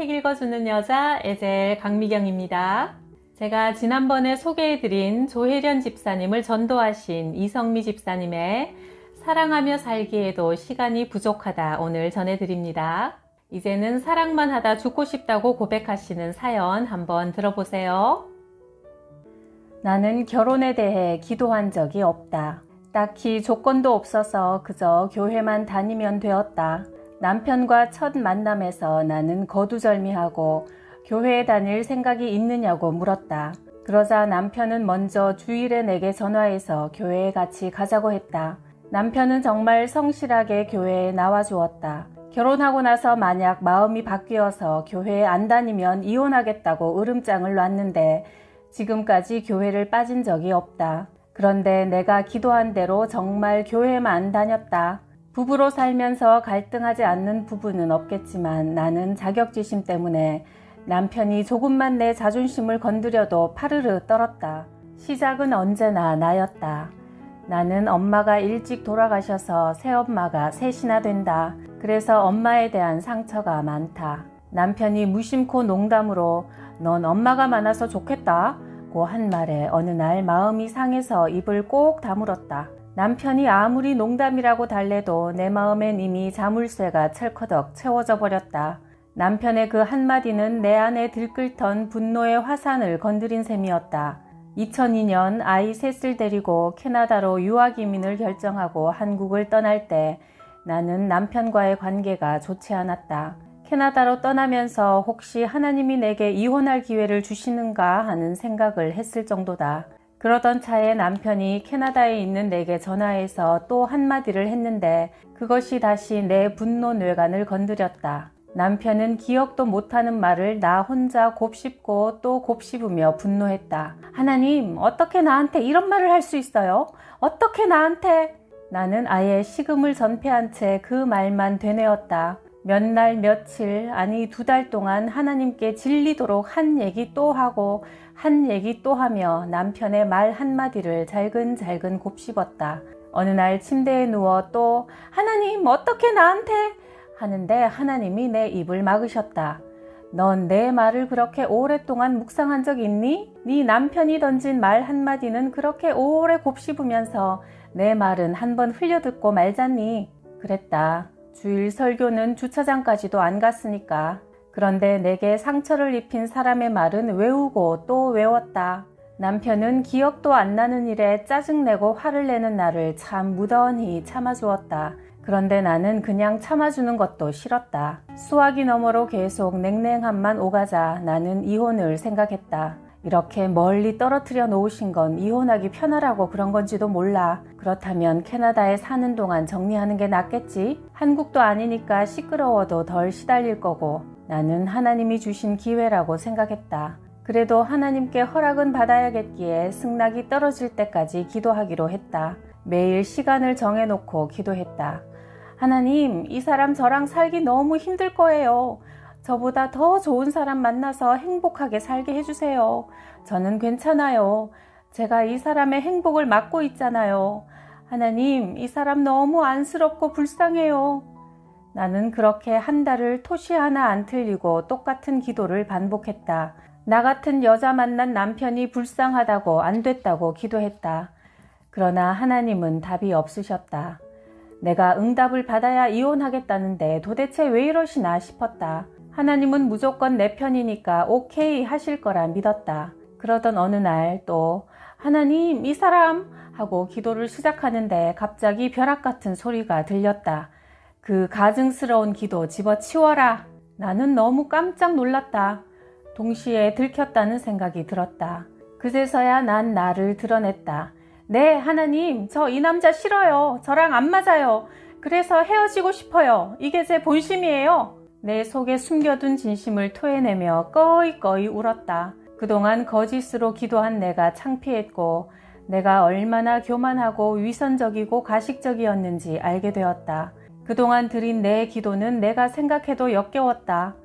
책 읽어주는 여자 에젤 강미경입니다. 제가 지난번에 소개해드린 조혜련 집사님을 전도하신 이성미 집사님의 사랑하며 살기에도 시간이 부족하다 오늘 전해드립니다. 이제는 사랑만 하다 죽고 싶다고 고백하시는 사연 한번 들어보세요. 나는 결혼에 대해 기도한 적이 없다. 딱히 조건도 없어서 그저 교회만 다니면 되었다. 남편과 첫 만남에서 나는 거두절미하고 교회에 다닐 생각이 있느냐고 물었다. 그러자 남편은 먼저 주일에 내게 전화해서 교회에 같이 가자고 했다. 남편은 정말 성실하게 교회에 나와 주었다. 결혼하고 나서 만약 마음이 바뀌어서 교회에 안 다니면 이혼하겠다고 으름장을 놨는데 지금까지 교회를 빠진 적이 없다. 그런데 내가 기도한 대로 정말 교회만 안 다녔다. 부부로 살면서 갈등하지 않는 부부는 없겠지만 나는 자격지심 때문에 남편이 조금만 내 자존심을 건드려도 파르르 떨었다. 시작은 언제나 나였다. 나는 엄마가 일찍 돌아가셔서 새엄마가 셋이나 된다. 그래서 엄마에 대한 상처가 많다. 남편이 무심코 농담으로 넌 엄마가 많아서 좋겠다. 고 한 말에 어느 날 마음이 상해서 입을 꼭 다물었다. 남편이 아무리 농담이라고 달래도 내 마음엔 이미 자물쇠가 철커덕 채워져 버렸다. 남편의 그 한마디는 내 안에 들끓던 분노의 화산을 건드린 셈이었다. 2002년 아이 셋을 데리고 캐나다로 유학 이민을 결정하고 한국을 떠날 때 나는 남편과의 관계가 좋지 않았다. 캐나다로 떠나면서 혹시 하나님이 내게 이혼할 기회를 주시는가 하는 생각을 했을 정도다. 그러던 차에 남편이 캐나다에 있는 내게 전화해서 또 한마디를 했는데 그것이 다시 내 분노 뇌관을 건드렸다. 남편은 기억도 못하는 말을 나 혼자 곱씹고 또 곱씹으며 분노했다. 하나님, 어떻게 나한테 이런 말을 할 수 있어요? 어떻게 나한테? 나는 아예 식음을 전폐한 채 그 말만 되뇌었다. 몇 날 며칠, 아니 두 달 동안 하나님께 질리도록 한 얘기 또 하고 한 얘기 또 하며 남편의 말 한마디를 잘근잘근 곱씹었다. 어느 날 침대에 누워 또 하나님 어떻게 나한테 하는데 하나님이 내 입을 막으셨다. 넌 내 말을 그렇게 오랫동안 묵상한 적 있니? 네 남편이 던진 말 한마디는 그렇게 오래 곱씹으면서 내 말은 한 번 흘려듣고 말잖니? 그랬다. 주일 설교는 주차장까지도 안 갔으니까. 그런데 내게 상처를 입힌 사람의 말은 외우고 또 외웠다. 남편은 기억도 안 나는 일에 짜증내고 화를 내는 나를 참 무던히 참아주었다. 그런데 나는 그냥 참아주는 것도 싫었다. 수화기 너머로 계속 냉랭함만 오가자 나는 이혼을 생각했다. 이렇게 멀리 떨어뜨려 놓으신 건 이혼하기 편하라고 그런 건지도 몰라. 그렇다면 캐나다에 사는 동안 정리하는 게 낫겠지? 한국도 아니니까 시끄러워도 덜 시달릴 거고 나는 하나님이 주신 기회라고 생각했다. 그래도 하나님께 허락은 받아야겠기에 승낙이 떨어질 때까지 기도하기로 했다. 매일 시간을 정해놓고 기도했다. 하나님, 이 사람 저랑 살기 너무 힘들 거예요. 저보다 더 좋은 사람 만나서 행복하게 살게 해주세요. 저는 괜찮아요. 제가 이 사람의 행복을 막고 있잖아요. 하나님, 이 사람 너무 안쓰럽고 불쌍해요. 나는 그렇게 한 달을 토시 하나 안 틀리고 똑같은 기도를 반복했다. 나 같은 여자 만난 남편이 불쌍하다고 안 됐다고 기도했다. 그러나 하나님은 답이 없으셨다. 내가 응답을 받아야 이혼하겠다는데 도대체 왜 이러시나 싶었다. 하나님은 무조건 내 편이니까 오케이 하실 거라 믿었다. 그러던 어느 날 또 하나님 이 사람 하고 기도를 시작하는데 갑자기 벼락 같은 소리가 들렸다. 그 가증스러운 기도 집어치워라. 나는 너무 깜짝 놀랐다. 동시에 들켰다는 생각이 들었다. 그제서야 난 나를 드러냈다. 네, 하나님, 저 이 남자 싫어요. 저랑 안 맞아요. 그래서 헤어지고 싶어요. 이게 제 본심이에요. 내 속에 숨겨둔 진심을 토해내며 꺼이꺼이 울었다. 그동안 거짓으로 기도한 내가 창피했고, 내가 얼마나 교만하고 위선적이고 가식적이었는지 알게 되었다. 그동안 드린 내 기도는 내가 생각해도 역겨웠다.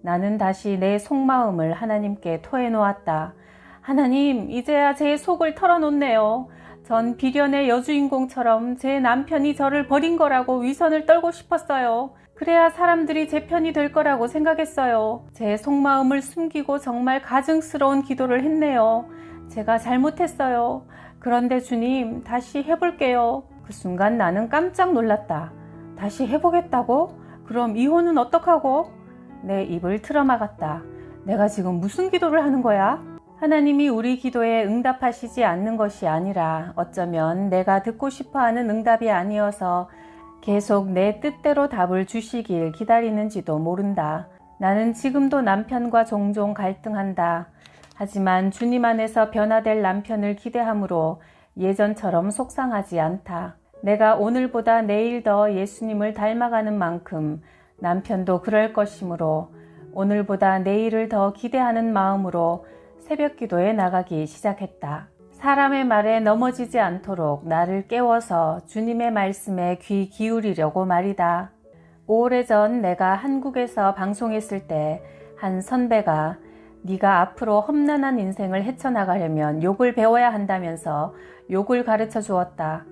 나는 다시 내 속마음을 하나님께 토해놓았다. 하나님, 이제야 제 속을 털어놓네요. 전 비련의 여주인공처럼 제 남편이 저를 버린 거라고 위선을 떨고 싶었어요. 그래야 사람들이 제 편이 될 거라고 생각했어요. 제 속마음을 숨기고 정말 가증스러운 기도를 했네요. 제가 잘못했어요. 그런데 주님, 다시 해볼게요. 그 순간 나는 깜짝 놀랐다. 다시 해보겠다고? 그럼 이혼은 어떡하고? 내 입을 틀어막았다. 내가 지금 무슨 기도를 하는 거야? 하나님이 우리 기도에 응답하시지 않는 것이 아니라 어쩌면 내가 듣고 싶어 하는 응답이 아니어서 계속 내 뜻대로 답을 주시길 기다리는지도 모른다. 나는 지금도 남편과 종종 갈등한다. 하지만 주님 안에서 변화될 남편을 기대함으로 예전처럼 속상하지 않다. 내가 오늘보다 내일 더 예수님을 닮아가는 만큼 남편도 그럴 것이므로 오늘보다 내일을 더 기대하는 마음으로 새벽 기도에 나가기 시작했다. 사람의 말에 넘어지지 않도록 나를 깨워서 주님의 말씀에 귀 기울이려고 말이다. 오래전 내가 한국에서 방송했을 때 한 선배가 네가 앞으로 험난한 인생을 헤쳐나가려면 욕을 배워야 한다면서 욕을 가르쳐 주었다.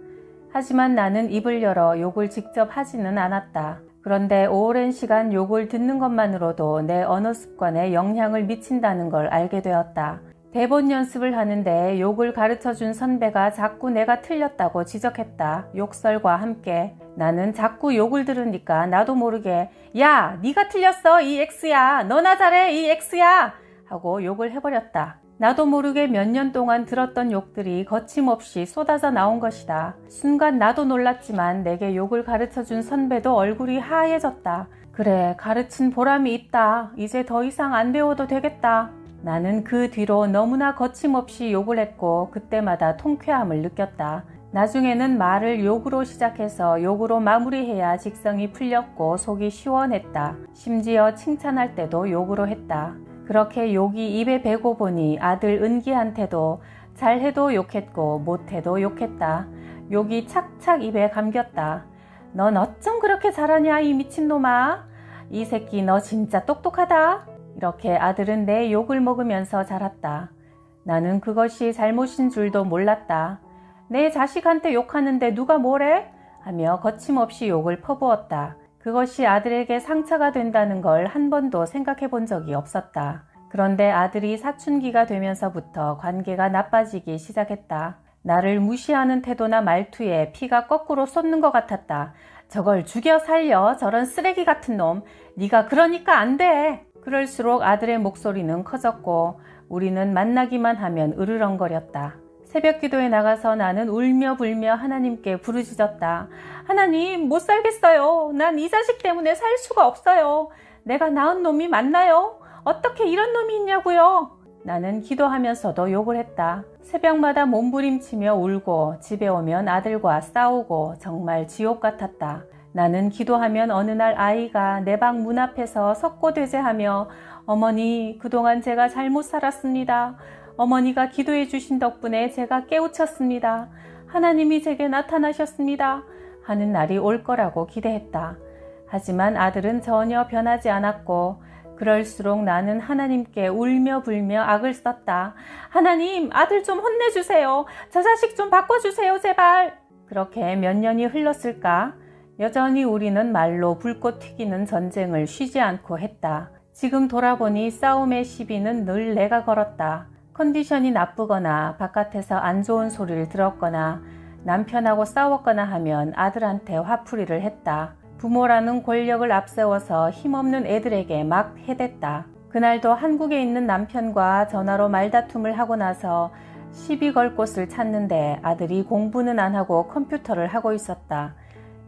하지만 나는 입을 열어 욕을 직접 하지는 않았다. 그런데 오랜 시간 욕을 듣는 것만으로도 내 언어 습관에 영향을 미친다는 걸 알게 되었다. 대본 연습을 하는데 욕을 가르쳐 준 선배가 자꾸 내가 틀렸다고 지적했다. 욕설과 함께. 나는 자꾸 욕을 들으니까 나도 모르게 야, 네가 틀렸어. 이 X야. 너나 잘해. 이 X야. 하고 욕을 해버렸다. 나도 모르게 몇 년 동안 들었던 욕들이 거침없이 쏟아져 나온 것이다. 순간 나도 놀랐지만 내게 욕을 가르쳐 준 선배도 얼굴이 하얘졌다. 그래, 가르친 보람이 있다. 이제 더 이상 안 배워도 되겠다. 나는 그 뒤로 너무나 거침없이 욕을 했고 그때마다 통쾌함을 느꼈다. 나중에는 말을 욕으로 시작해서 욕으로 마무리해야 직성이 풀렸고 속이 시원했다. 심지어 칭찬할 때도 욕으로 했다. 그렇게 욕이 입에 배고 보니 아들 은기한테도 잘해도 욕했고 못해도 욕했다. 욕이 착착 입에 감겼다. 넌 어쩜 그렇게 잘하냐 이 미친놈아. 이 새끼 너 진짜 똑똑하다. 이렇게 아들은 내 욕을 먹으면서 자랐다. 나는 그것이 잘못인 줄도 몰랐다. 내 자식한테 욕하는데 누가 뭐래? 하며 거침없이 욕을 퍼부었다. 그것이 아들에게 상처가 된다는 걸 한 번도 생각해 본 적이 없었다. 그런데 아들이 사춘기가 되면서부터 관계가 나빠지기 시작했다. 나를 무시하는 태도나 말투에 피가 거꾸로 쏟는 것 같았다. 저걸 죽여 살려 저런 쓰레기 같은 놈. 네가 그러니까 안 돼. 그럴수록 아들의 목소리는 커졌고 우리는 만나기만 하면 으르렁거렸다. 새벽 기도에 나가서 나는 울며 불며 하나님께 부르짖었다. 하나님, 못 살겠어요. 난 이 자식 때문에 살 수가 없어요. 내가 낳은 놈이 맞나요? 어떻게 이런 놈이 있냐고요? 나는 기도하면서도 욕을 했다. 새벽마다 몸부림치며 울고 집에 오면 아들과 싸우고 정말 지옥 같았다. 나는 기도하면 어느 날 아이가 내 방 문 앞에서 석고대죄하며 어머니, 그동안 제가 잘못 살았습니다. 어머니가 기도해 주신 덕분에 제가 깨우쳤습니다. 하나님이 제게 나타나셨습니다. 하는 날이 올 거라고 기대했다. 하지만 아들은 전혀 변하지 않았고, 그럴수록 나는 하나님께 울며 불며 악을 썼다. 하나님, 아들 좀 혼내주세요. 저 자식 좀 바꿔주세요, 제발. 그렇게 몇 년이 흘렀을까? 여전히 우리는 말로 불꽃 튀기는 전쟁을 쉬지 않고 했다. 지금 돌아보니 싸움의 시비는 늘 내가 걸었다. 컨디션이 나쁘거나 바깥에서 안 좋은 소리를 들었거나 남편하고 싸웠거나 하면 아들한테 화풀이를 했다. 부모라는 권력을 앞세워서 힘없는 애들에게 막 해댔다. 그날도 한국에 있는 남편과 전화로 말다툼을 하고 나서 시비 걸 곳을 찾는데 아들이 공부는 안 하고 컴퓨터를 하고 있었다.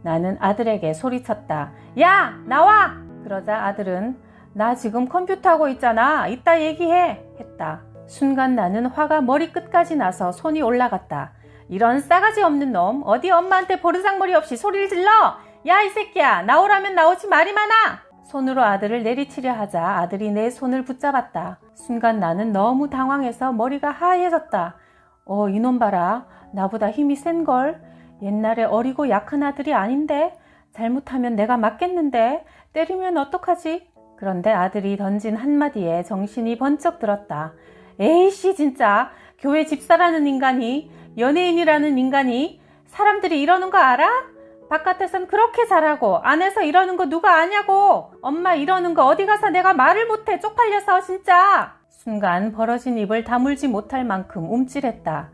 나는 아들에게 소리쳤다. 야! 나와! 그러자 아들은 나 지금 컴퓨터 하고 있잖아. 이따 얘기해. 했다. 순간 나는 화가 머리끝까지 나서 손이 올라갔다. 이런 싸가지 없는 놈, 어디 엄마한테 버르장머리 없이 소리를 질러! 야, 이 새끼야! 나오라면 나오지 말이 많아! 손으로 아들을 내리치려 하자 아들이 내 손을 붙잡았다. 순간 나는 너무 당황해서 머리가 하얘졌다. 어, 이놈 봐라. 나보다 힘이 센걸. 옛날에 어리고 약한 아들이 아닌데? 잘못하면 내가 맞겠는데? 때리면 어떡하지? 그런데 아들이 던진 한마디에 정신이 번쩍 들었다. 에이씨, 진짜. 교회 집사라는 인간이 연예인이라는 인간이 사람들이 이러는 거 알아? 바깥에선 그렇게 잘하고 안에서 이러는 거 누가 아냐고. 엄마 이러는 거 어디 가서 내가 말을 못해. 쪽팔려서 진짜. 순간 벌어진 입을 다물지 못할 만큼 움찔했다.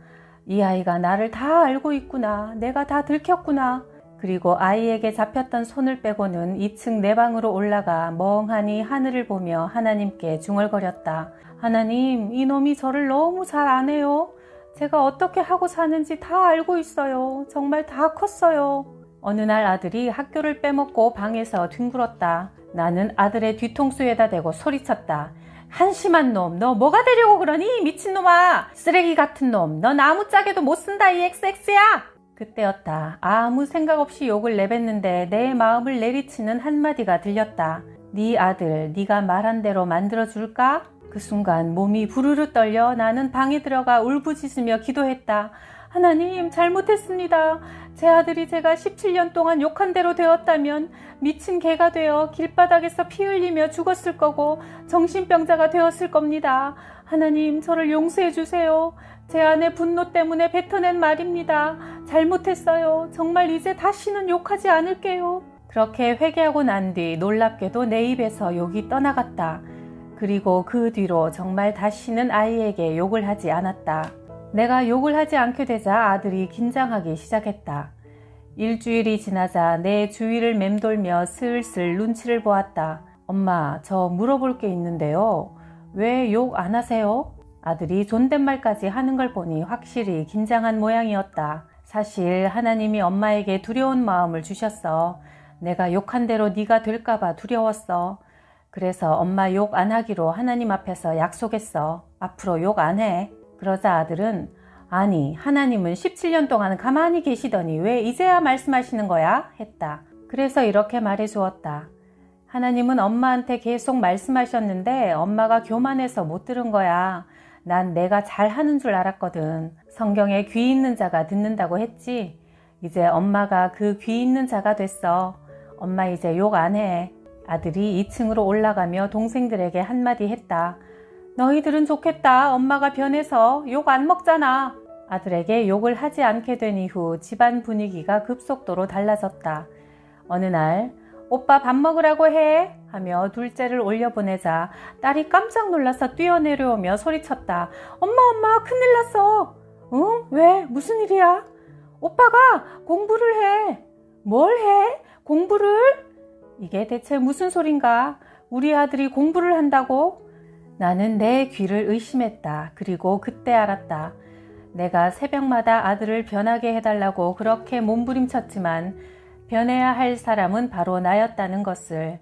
이 아이가 나를 다 알고 있구나. 내가 다 들켰구나 그리고 아이에게 잡혔던 손을 빼고는 2층 내 방으로 올라가 멍하니 하늘을 보며 하나님께 중얼거렸다 하나님 이놈이 저를 너무 잘 아네요 제가 어떻게 하고 사는지 다 알고 있어요 정말 다 컸어요 어느 날 아들이 학교를 빼먹고 방에서 뒹굴었다. 나는 아들의 뒤통수에다 대고 소리쳤다. 한심한 놈, 너 뭐가 되려고 그러니? 미친놈아! 쓰레기 같은 놈, 넌 아무짝에도 못 쓴다, 이 XX야! 그때였다. 아무 생각 없이 욕을 내뱉는데 내 마음을 내리치는 한마디가 들렸다. 네 아들, 네가 말한 대로 만들어 줄까? 그 순간 몸이 부르르 떨려 나는 방에 들어가 울부짖으며 기도했다. 하나님, 잘못했습니다. 제 아들이 제가 17년 동안 욕한 대로 되었다면 미친 개가 되어 길바닥에서 피 흘리며 죽었을 거고 정신병자가 되었을 겁니다. 하나님, 저를 용서해 주세요. 제 안의 분노 때문에 뱉어낸 말입니다. 잘못했어요. 정말 이제 다시는 욕하지 않을게요. 그렇게 회개하고 난 뒤 놀랍게도 내 입에서 욕이 떠나갔다. 그리고 그 뒤로 정말 다시는 아이에게 욕을 하지 않았다. 내가 욕을 하지 않게 되자 아들이 긴장하기 시작했다. 일주일이 지나자 내 주위를 맴돌며 슬슬 눈치를 보았다. 엄마, 저 물어볼 게 있는데요. 왜 욕 안 하세요? 아들이 존댓말까지 하는 걸 보니 확실히 긴장한 모양이었다. 사실 하나님이 엄마에게 두려운 마음을 주셨어. 내가 욕한 대로 네가 될까봐 두려웠어. 그래서 엄마 욕 안 하기로 하나님 앞에서 약속했어. 앞으로 욕 안 해. 그러자 아들은 아니 하나님은 17년 동안 가만히 계시더니 왜 이제야 말씀하시는 거야? 했다. 그래서 이렇게 말해 주었다. 하나님은 엄마한테 계속 말씀하셨는데 엄마가 교만해서 못 들은 거야. 난 내가 잘하는 줄 알았거든. 성경에 귀 있는 자가 듣는다고 했지. 이제 엄마가 그 귀 있는 자가 됐어. 엄마 이제 욕 안 해. 아들이 2층으로 올라가며 동생들에게 한마디 했다. 너희들은 좋겠다. 엄마가 변해서 욕 안 먹잖아. 아들에게 욕을 하지 않게 된 이후 집안 분위기가 급속도로 달라졌다. 어느 날, 오빠 밥 먹으라고 해! 하며 둘째를 올려보내자 딸이 깜짝 놀라서 뛰어내려오며 소리쳤다. 엄마, 엄마, 큰일 났어! 응? 왜? 무슨 일이야? 오빠가 공부를 해! 뭘 해? 공부를? 이게 대체 무슨 소린가? 우리 아들이 공부를 한다고? 나는 내 귀를 의심했다. 그리고 그때 알았다. 내가 새벽마다 아들을 변하게 해달라고 그렇게 몸부림쳤지만 변해야 할 사람은 바로 나였다는 것을.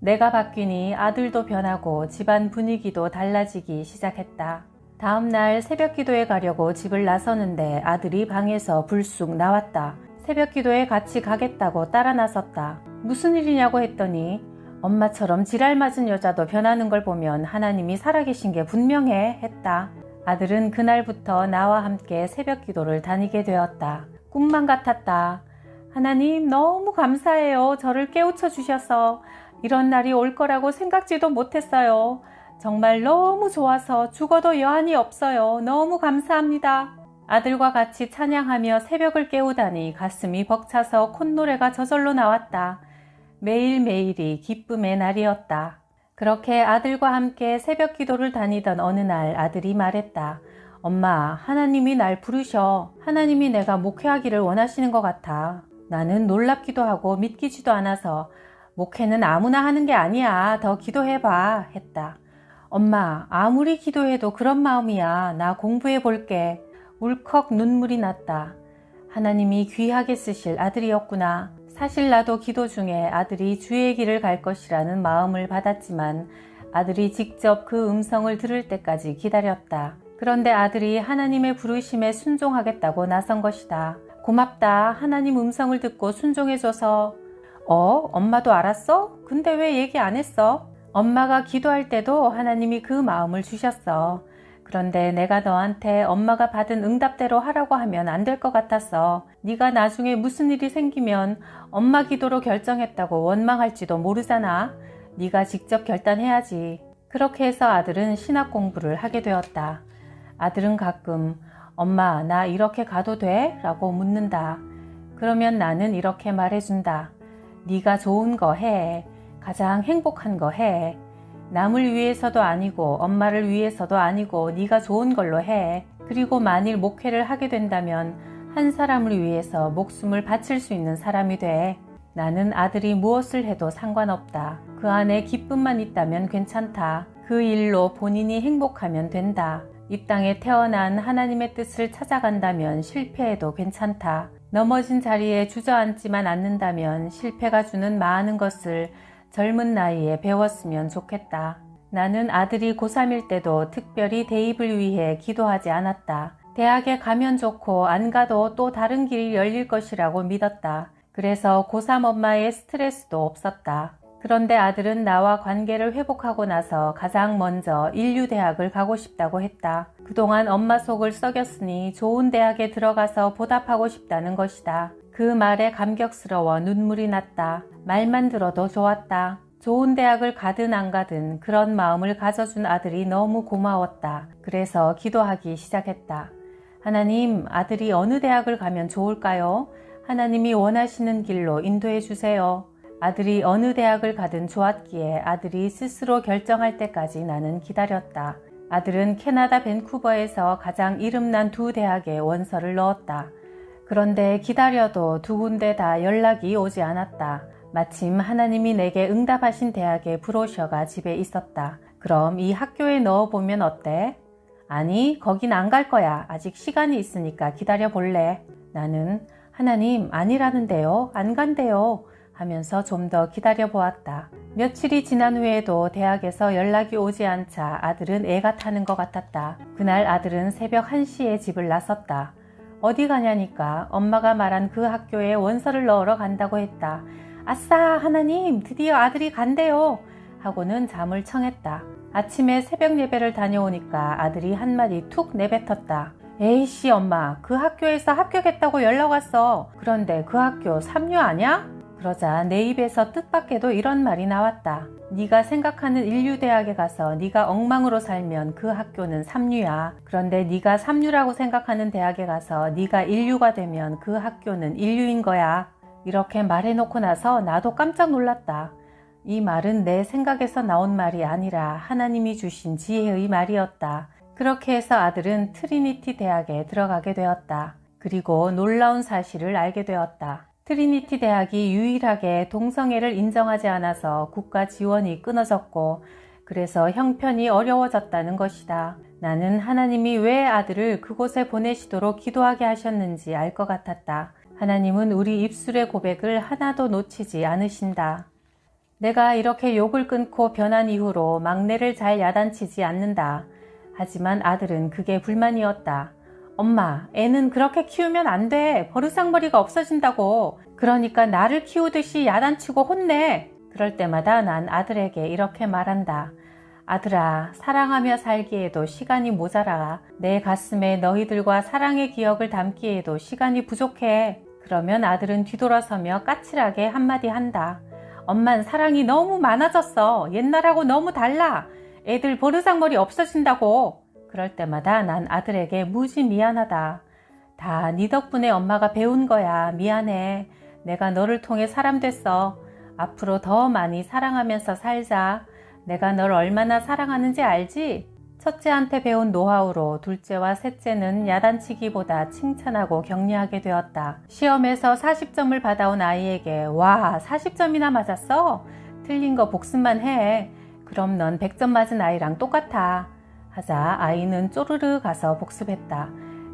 내가 바뀌니 아들도 변하고 집안 분위기도 달라지기 시작했다. 다음 날 새벽 기도에 가려고 집을 나서는데 아들이 방에서 불쑥 나왔다. 새벽 기도에 같이 가겠다고 따라 나섰다. 무슨 일이냐고 했더니 엄마처럼 지랄 맞은 여자도 변하는 걸 보면 하나님이 살아계신 게 분명해 했다. 아들은 그날부터 나와 함께 새벽 기도를 다니게 되었다. 꿈만 같았다. 하나님 너무 감사해요. 저를 깨우쳐 주셔서 이런 날이 올 거라고 생각지도 못했어요. 정말 너무 좋아서 죽어도 여한이 없어요. 너무 감사합니다. 아들과 같이 찬양하며 새벽을 깨우다니 가슴이 벅차서 콧노래가 저절로 나왔다. 매일매일이 기쁨의 날이었다. 그렇게 아들과 함께 새벽 기도를 다니던 어느 날 아들이 말했다. 엄마, 하나님이 날 부르셔. 하나님이 내가 목회하기를 원하시는 것 같아. 나는 놀랍기도 하고 믿기지도 않아서 목회는 아무나 하는 게 아니야. 더 기도해봐. 했다. 엄마, 아무리 기도해도 그런 마음이야. 나 공부해 볼게. 울컥 눈물이 났다. 하나님이 귀하게 쓰실 아들이었구나. 사실 나도 기도 중에 아들이 주의 길을 갈 것이라는 마음을 받았지만 아들이 직접 그 음성을 들을 때까지 기다렸다. 그런데 아들이 하나님의 부르심에 순종하겠다고 나선 것이다. 고맙다. 하나님 음성을 듣고 순종해줘서. 어? 엄마도 알았어? 근데 왜 얘기 안 했어? 엄마가 기도할 때도 하나님이 그 마음을 주셨어. 그런데 내가 너한테 엄마가 받은 응답대로 하라고 하면 안 될 것 같았어. 네가 나중에 무슨 일이 생기면 엄마 기도로 결정했다고 원망할지도 모르잖아. 네가 직접 결단해야지. 그렇게 해서 아들은 신학 공부를 하게 되었다. 아들은 가끔 엄마, 나 이렇게 가도 돼? 라고 묻는다. 그러면 나는 이렇게 말해준다. 네가 좋은 거 해. 가장 행복한 거 해. 남을 위해서도 아니고 엄마를 위해서도 아니고 네가 좋은 걸로 해. 그리고 만일 목회를 하게 된다면 한 사람을 위해서 목숨을 바칠 수 있는 사람이 돼. 나는 아들이 무엇을 해도 상관없다. 그 안에 기쁨만 있다면 괜찮다. 그 일로 본인이 행복하면 된다. 이 땅에 태어난 하나님의 뜻을 찾아간다면 실패해도 괜찮다. 넘어진 자리에 주저앉지만 않는다면 실패가 주는 많은 것을 젊은 나이에 배웠으면 좋겠다. 나는 아들이 고3일 때도 특별히 대입을 위해 기도하지 않았다. 대학에 가면 좋고 안 가도 또 다른 길이 열릴 것이라고 믿었다. 그래서 고3 엄마의 스트레스도 없었다. 그런데 아들은 나와 관계를 회복하고 나서 가장 먼저 인류대학을 가고 싶다고 했다. 그동안 엄마 속을 썩였으니 좋은 대학에 들어가서 보답하고 싶다는 것이다. 그 말에 감격스러워 눈물이 났다. 말만 들어도 좋았다. 좋은 대학을 가든 안 가든 그런 마음을 가져준 아들이 너무 고마웠다. 그래서 기도하기 시작했다. 하나님, 아들이 어느 대학을 가면 좋을까요? 하나님이 원하시는 길로 인도해 주세요. 아들이 어느 대학을 가든 좋았기에 아들이 스스로 결정할 때까지 나는 기다렸다. 아들은 캐나다 밴쿠버에서 가장 이름난 두 대학에 원서를 넣었다. 그런데 기다려도 두 군데 다 연락이 오지 않았다. 마침 하나님이 내게 응답하신 대학의 브로셔가 집에 있었다. 그럼 이 학교에 넣어보면 어때? 아니, 거긴 안 갈 거야. 아직 시간이 있으니까 기다려 볼래. 나는 하나님, 아니라는데요. 안 간대요. 하면서 좀 더 기다려 보았다. 며칠이 지난 후에도 대학에서 연락이 오지 않자 아들은 애가 타는 것 같았다. 그날 아들은 새벽 1시에 집을 나섰다. 어디 가냐니까 엄마가 말한 그 학교에 원서를 넣으러 간다고 했다. 아싸, 하나님, 드디어 아들이 간대요. 하고는 잠을 청했다. 아침에 새벽 예배를 다녀오니까 아들이 한마디 툭 내뱉었다. 에이씨, 엄마, 그 학교에서 합격했다고 연락 왔어. 그런데 그 학교 삼류 아냐? 그러자 내 입에서 뜻밖에도 이런 말이 나왔다. 네가 생각하는 인류대학에 가서 네가 엉망으로 살면 그 학교는 삼류야. 그런데 네가 삼류라고 생각하는 대학에 가서 네가 인류가 되면 그 학교는 인류인 거야. 이렇게 말해놓고 나서 나도 깜짝 놀랐다. 이 말은 내 생각에서 나온 말이 아니라 하나님이 주신 지혜의 말이었다. 그렇게 해서 아들은 트리니티 대학에 들어가게 되었다. 그리고 놀라운 사실을 알게 되었다. 트리니티 대학이 유일하게 동성애를 인정하지 않아서 국가 지원이 끊어졌고 그래서 형편이 어려워졌다는 것이다. 나는 하나님이 왜 아들을 그곳에 보내시도록 기도하게 하셨는지 알 것 같았다. 하나님은 우리 입술의 고백을 하나도 놓치지 않으신다. 내가 이렇게 욕을 끊고 변한 이후로 막내를 잘 야단치지 않는다. 하지만 아들은 그게 불만이었다. 엄마, 애는 그렇게 키우면 안 돼. 버르장머리가 없어진다고. 그러니까 나를 키우듯이 야단치고 혼내. 그럴 때마다 난 아들에게 이렇게 말한다. 아들아, 사랑하며 살기에도 시간이 모자라. 내 가슴에 너희들과 사랑의 기억을 담기에도 시간이 부족해. 그러면 아들은 뒤돌아서며 까칠하게 한마디 한다. 엄만 사랑이 너무 많아졌어. 옛날하고 너무 달라. 애들 버르장머리 없어진다고. 그럴 때마다 난 아들에게 무지 미안하다. 다 네 덕분에 엄마가 배운 거야. 미안해. 내가 너를 통해 사람 됐어. 앞으로 더 많이 사랑하면서 살자. 내가 널 얼마나 사랑하는지 알지? 첫째한테 배운 노하우로 둘째와 셋째는 야단치기보다 칭찬하고 격려하게 되었다. 시험에서 40점을 받아온 아이에게 와 40점이나 맞았어? 틀린 거 복습만 해. 그럼 넌 100점 맞은 아이랑 똑같아. 하자 아이는 쪼르르 가서 복습했다.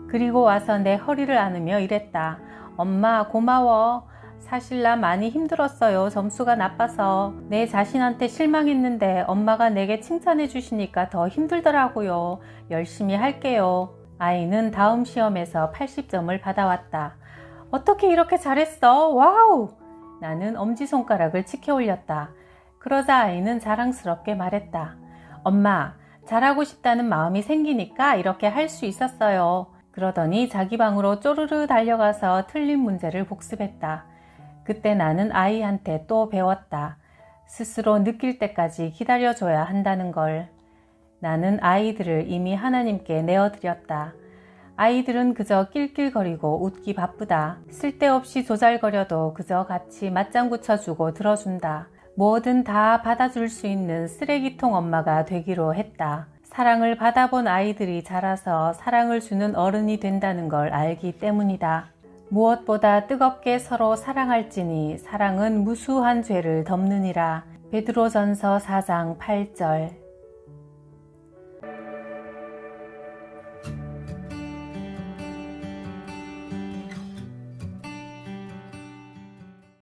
그리고 와서 내 허리를 안으며 이랬다. 엄마 고마워. 사실 나 많이 힘들었어요. 점수가 나빠서. 내 자신한테 실망했는데 엄마가 내게 칭찬해 주시니까 더 힘들더라고요. 열심히 할게요. 아이는 다음 시험에서 80점을 받아왔다. 어떻게 이렇게 잘했어? 와우! 나는 엄지손가락을 치켜 올렸다. 그러자 아이는 자랑스럽게 말했다. 엄마, 잘하고 싶다는 마음이 생기니까 이렇게 할 수 있었어요. 그러더니 자기 방으로 쪼르르 달려가서 틀린 문제를 복습했다. 그때 나는 아이한테 또 배웠다. 스스로 느낄 때까지 기다려줘야 한다는 걸. 나는 아이들을 이미 하나님께 내어드렸다. 아이들은 그저 낄낄거리고 웃기 바쁘다. 쓸데없이 조잘거려도 그저 같이 맞장구 쳐주고 들어준다. 뭐든 다 받아줄 수 있는 쓰레기통 엄마가 되기로 했다. 사랑을 받아본 아이들이 자라서 사랑을 주는 어른이 된다는 걸 알기 때문이다. 무엇보다 뜨겁게 서로 사랑할지니 사랑은 무수한 죄를 덮느니라. 베드로전서 4장 8절